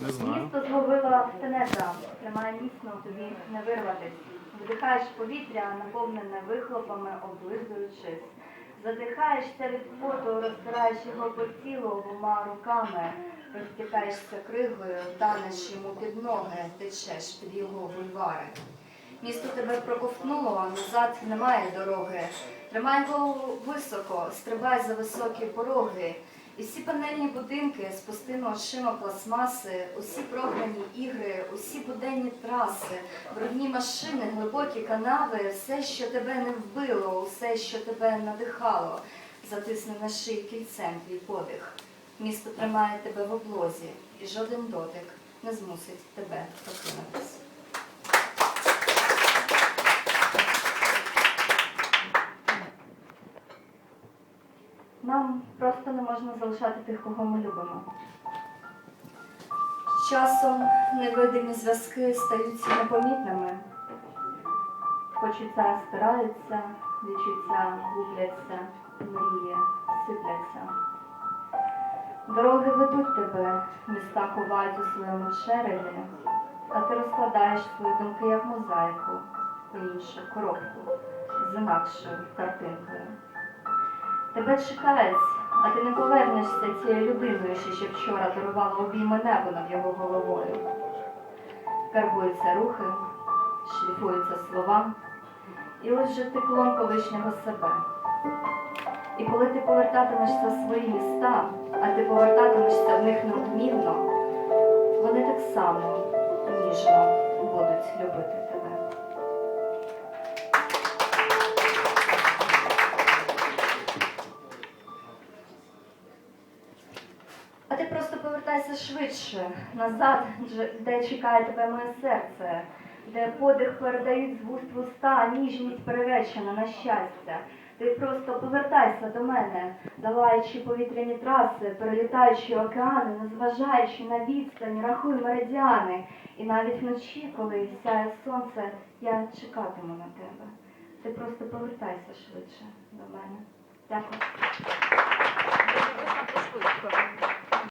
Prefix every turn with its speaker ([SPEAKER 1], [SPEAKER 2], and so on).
[SPEAKER 1] Не знаю.
[SPEAKER 2] Місто зловила тенета, тримає міцно тобі не вирватись. Вдихаєш повітря, наповнене вихлопами, облизуючись. Задихаєшся від поту, розтираєш його по тілу обома руками, розтікаєшся кригою, танеш йому під ноги, течеш під його бульвари. Місто тебе проковтнуло, назад немає дороги. Тримай голову високо, стрибай за високі пороги. І всі панельні будинки з пустими очима пластмаси, усі програні ігри, усі буденні траси, брудні машини, глибокі канави, все, що тебе не вбило, усе, що тебе надихало, затисне на шиї кільцем твій подих. Місто тримає тебе в облозі, і жоден дотик не змусить тебе покинутись. Нам просто не можна залишати тих, кого ми любимо. Часом невидимі зв'язки стаються непомітними. Почуття стираються, відчуття губляться, мрії сипляться. Дороги ведуть тебе, міста ховають у своєму череві, а ти розкладаєш свої думки як мозаїку іншу коробку з інакшою картинкою. Тебе чекають, а ти не повернешся цією людиною, що ще вчора дарувала обійми небо над його головою. Карбуються рухи, шліфуються слова, і ти клон колишнього себе. І коли ти повертатимешся в свої міста, а ти повертатимешся в них неодмінно, вони так само ніжно будуть любити повертайся швидше назад, де чекає тебе моє серце, де подих передають з вуст в уста, ніжність переречена на щастя. Ти просто повертайся до мене, долаючи повітряні траси, перелітаючи океани, незважаючи на відстань, рахуй меридіани. І навіть вночі, коли сяє сонце, я чекатиму на тебе. Ти просто повертайся швидше до мене. Дякую.